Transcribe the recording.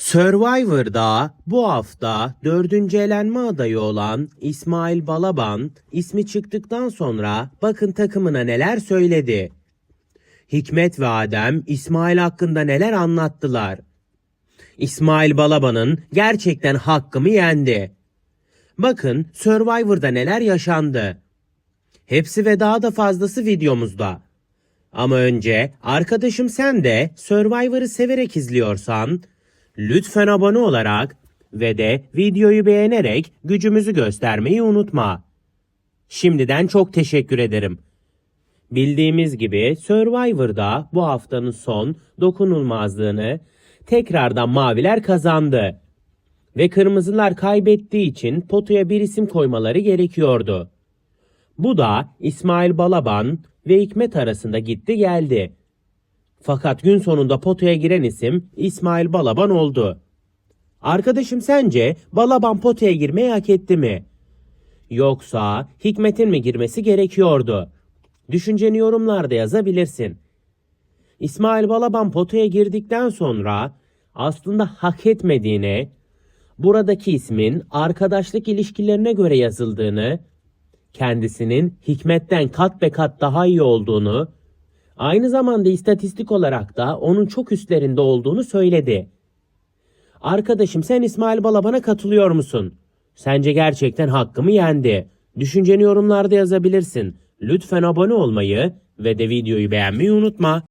Survivor'da bu hafta dördüncü elenme adayı olan İsmail Balaban ismi çıktıktan sonra bakın takımına neler söyledi. Hikmet ve Adem İsmail hakkında neler anlattılar. İsmail Balaban'ın gerçekten hakkımı yendi. Bakın Survivor'da neler yaşandı. Hepsi ve daha da fazlası videomuzda. Ama önce arkadaşım sen de Survivor'ı severek izliyorsan lütfen abone olarak ve de videoyu beğenerek gücümüzü göstermeyi unutma. Şimdiden çok teşekkür ederim. Bildiğimiz gibi Survivor'da bu haftanın son dokunulmazlığını tekrardan maviler kazandı. Ve kırmızılar kaybettiği için potuya bir isim koymaları gerekiyordu. Bu da İsmail Balaban ve Hikmet arasında gitti geldi. Fakat gün sonunda potaya giren isim İsmail Balaban oldu. Arkadaşım sence Balaban potaya girmeyi hak etti mi? Yoksa Hikmet'in mi girmesi gerekiyordu? Düşünceni yorumlarda yazabilirsin. İsmail Balaban potaya girdikten sonra aslında hak etmediğini, buradaki ismin arkadaşlık ilişkilerine göre yazıldığını, kendisinin Hikmet'ten kat be kat daha iyi olduğunu, aynı zamanda istatistik olarak da onun çok üstlerinde olduğunu söyledi. Arkadaşım sen İsmail Balaban'a katılıyor musun? Sence gerçekten hakkımı yendi. Düşünceni yorumlarda yazabilirsin. Lütfen abone olmayı ve de videoyu beğenmeyi unutma.